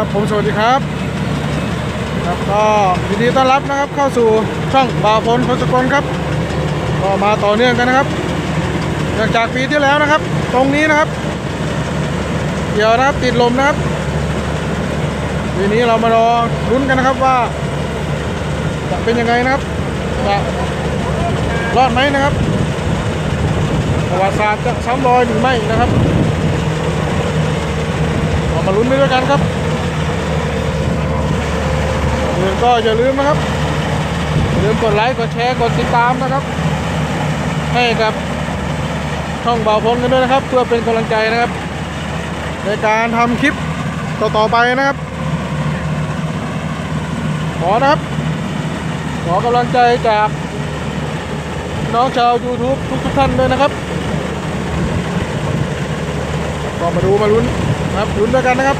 ครับผมสวัสดีครับครับก็ยินดีต้อนรับนะครับเข้าสู่ช่องบ่าวพลพลสกลครับ ก็มาต่อเนื่องกันนะครับหลังจากปีที่แล้วนะครับ ตรงนี้นะครับเกี่ยวนะครับติดลมนะครับปีนี้เรามารอลุ้นกันนะครับว่า จะเป็นยังไงนะครับจะรอดไหมนะครับประวัติศาสตร์จะซ้ำรอยหรือไม่นะครับ เรามาลุ้นไปด้วยกันครับ ก็อย่าลืมนะครับอย่าลืมกดไลค์กดแชร์กดติดตามนะครับ ให้กับช่องเบาพลกันด้วยนะครับ เพื่อเป็นกำลังใจนะครับ ในการทำคลิปต่อๆไปนะครับ ขอนะครับ ขอกำลังใจจากน้องชาว YouTube ทุกทุกๆท่านด้วยนะครับก็มาดูมาลุ้นนะครับลุ้นด้วยกันนะครับ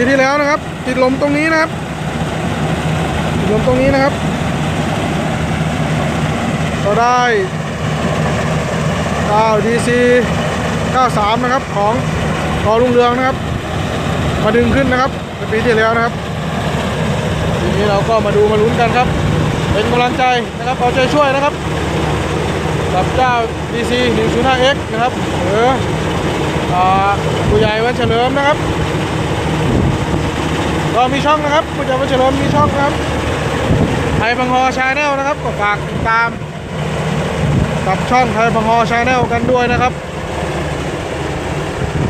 ปีที่แล้วนะครับ ติดลมตรงนี้นะครับ ติดลมตรงนี้นะครับ ก็ได้9 DC 93 นะครับของกอลุงเรืองนะครับ มาดึงขึ้นนะครับในปีที่แล้วนะครับทีนี้เราก็มาดูมาลุ้นกันครับ เป็นกำลังใจนะครับเอาใจช่วยนะครับกับเจ้า DC 105X นะครับหรืออ่าผู้ใหญ่วันเฉลิมนะครับ ก็มีช่องนะครับผู้ใหญ่วันเฉลิมมีช่องครับไทยบังฮอชาแนลนะครับก็ฝากติดตามกับช่องไทยบังฮอชาแนลกันด้วยนะครับ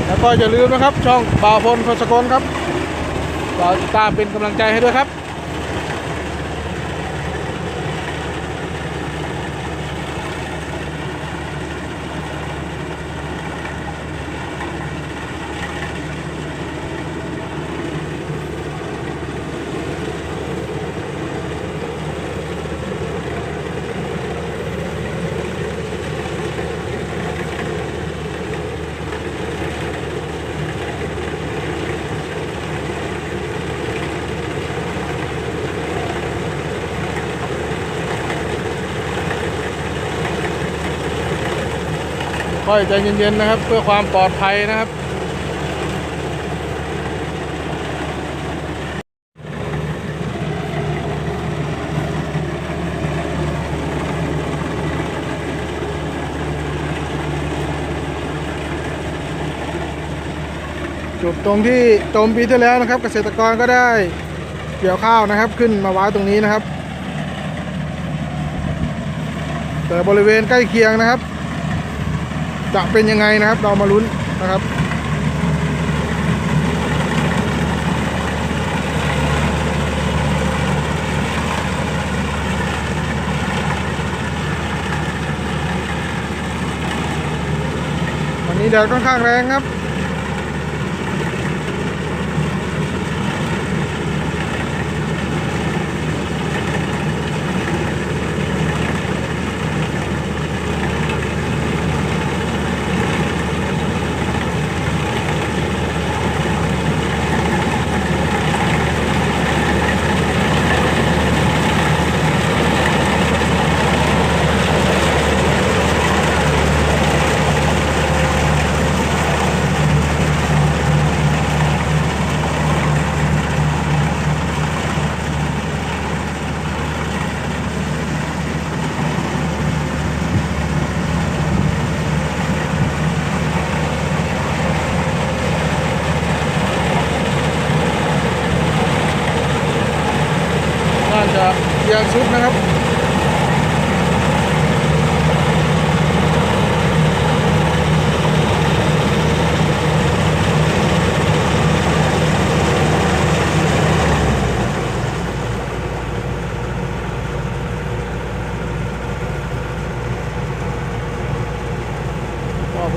แล้วก็อย่าลืมนะครับ ช่องบ่าวพลพสกลครับฝากติดตามเป็นกำลังใจให้ด้วยครับ ค่อยใจเย็นๆนะครับ เพื่อความปลอดภัยนะครับจุดตรงที่จมปีที่แล้วนะครับ เกษตรกรก็ได้เกี่ยวข้าวนะครับ ขึ้นมาไว้ตรงนี้นะครับ แต่บริเวณใกล้เคียงนะครับ จะเป็นยังไงนะครับ เรามาลุ้นนะครับวันนี้แดดค่อนข้างแรงครับ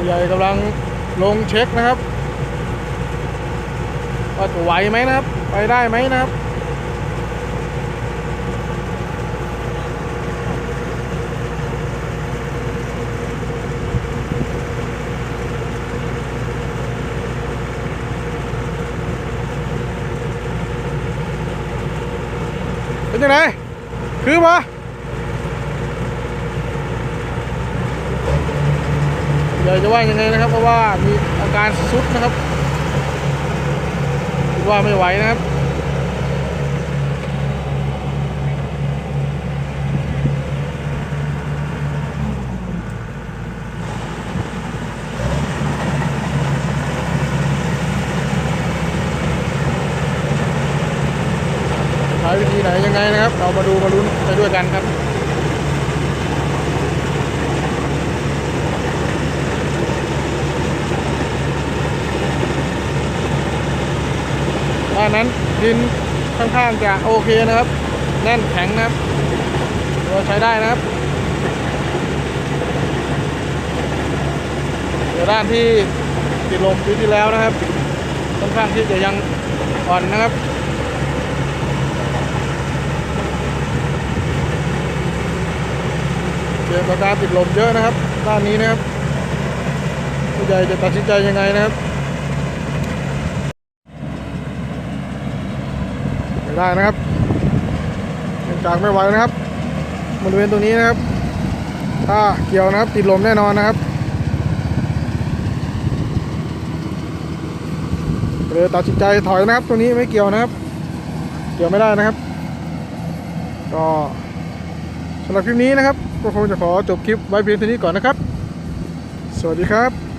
ผู้ใหญ่กำลังลงเช็คนะครับว่าจะไหวไหมนะครับ ไปได้ไหมนะครับเป็นยังไงคือปะ เดี๋ยวจะว่ายังไงนะครับ เพราะว่ามีอาการซุดนะครับคิดว่าไม่ไหวนะครับใช้วิธีไหนยังไงนะครับ เรามาดูมาลุ้นไปด้วยกันครับานนั้นดินค่อนข้างจะโอเคนะครับ แน่นแข็งนะครับตัวใช้ได้นะครับเดี๋ยวด้านที่ติดลมปีที่แล้วนะครับค่อนข้างที่จะยังอ่อนนะครับเจอประการติดลมเยอะนะครับ ด้านนี้นะครับผู้ใหญ่จะตัดสินใจยังไงนะครับไม่ ได้นะครับเนื่องจากไม่ไหวนะครับบริเวณตรงนี้นะครับ ถ้าเกี่ยวนะครับ ติดลมแน่นอนนะครับเลยตัดสินใจถอยนะครับ ตรงนี้ไม่เกี่ยวนะครับ เกี่ยวไม่ได้นะครับ ก็สำหรับคลิปนี้นะครับ ก็คงจะขอจบคลิปไว้เพียงเท่านี้ก่อนนะครับ สวัสดีครับ